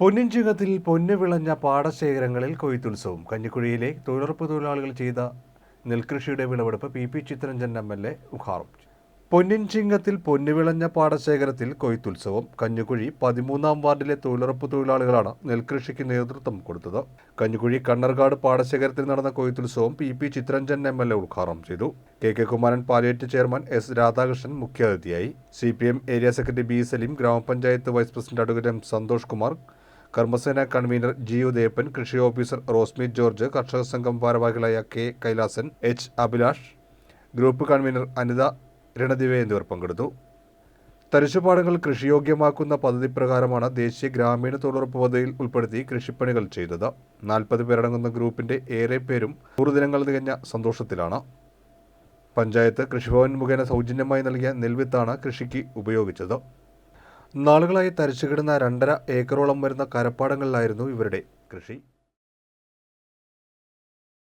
പൊന്നിൻചിങ്ങത്തിൽ പൊന്നു വിളഞ്ഞ പാടശേഖരങ്ങളിൽ കൊയ്ത്തുത്സവം. കഞ്ഞിക്കുഴിയിലെ തൊഴിലുറപ്പ് തൊഴിലാളികൾ ചെയ്ത നെൽകൃഷിയുടെ വിളവെടുപ്പ് P P Chittaranjan M L A ഉദ്ഘാടനം. പൊന്നിൻചിങ്ങത്തിൽ പൊന്നുവിളഞ്ഞ പാടശേഖരത്തിൽ കൊയ്ത്തുത്സവം. കഞ്ഞിക്കുഴി പതിമൂന്നാം വാർഡിലെ തൊഴിലുറപ്പ് തൊഴിലാളികളാണ് നെൽകൃഷിക്ക് നേതൃത്വം കൊടുത്തത്. കഞ്ഞിക്കുഴി കണ്ണർകാട് പാടശേഖരത്തിൽ നടന്ന കൊയ്ത്തുത്സവം P P Chitharanjan M L A ഉദ്ഘാടനം ചെയ്തു. K K Kumaran palliative chairman S Radhakrishnan മുഖ്യാതിഥിയായി. C P M area secretary B Salim ഗ്രാമപഞ്ചായത്ത് vice president advocate M Santhosh Kumar കർമ്മസേന കൺവീനർ ജി ഉദയപ്പൻ കൃഷി ഓഫീസർ റോസ്മി ജോർജ് കർഷക സംഘം ഭാരവാഹികളായ K Kailasan H Abhilash group convener Anitha Ranadive എന്നിവർ പങ്കെടുത്തു. തരിശുപാടങ്ങൾ കൃഷിയോഗ്യമാക്കുന്ന പദ്ധതി പ്രകാരമാണ് ദേശീയ ഗ്രാമീണ തൊഴിലുറപ്പ് പദ്ധതിയിൽ ഉൾപ്പെടുത്തി കൃഷിപ്പണികൾ ചെയ്തത്. നാൽപ്പത് പേരടങ്ങുന്ന ഗ്രൂപ്പിന്റെ ഏറെ പേരും നൂറ് ദിനങ്ങൾ തികഞ്ഞ സന്തോഷത്തിലാണ്. പഞ്ചായത്ത് കൃഷിഭവൻ മുഖേന സൗജന്യമായി നൽകിയ നെൽവിത്താണ് കൃഷിക്ക് ഉപയോഗിച്ചത്. നാളുകളായി തരിച്ചു കിടന്ന രണ്ടര ഏക്കറോളം വരുന്ന കരപ്പാടങ്ങളിലായിരുന്നു ഇവരുടെ കൃഷി.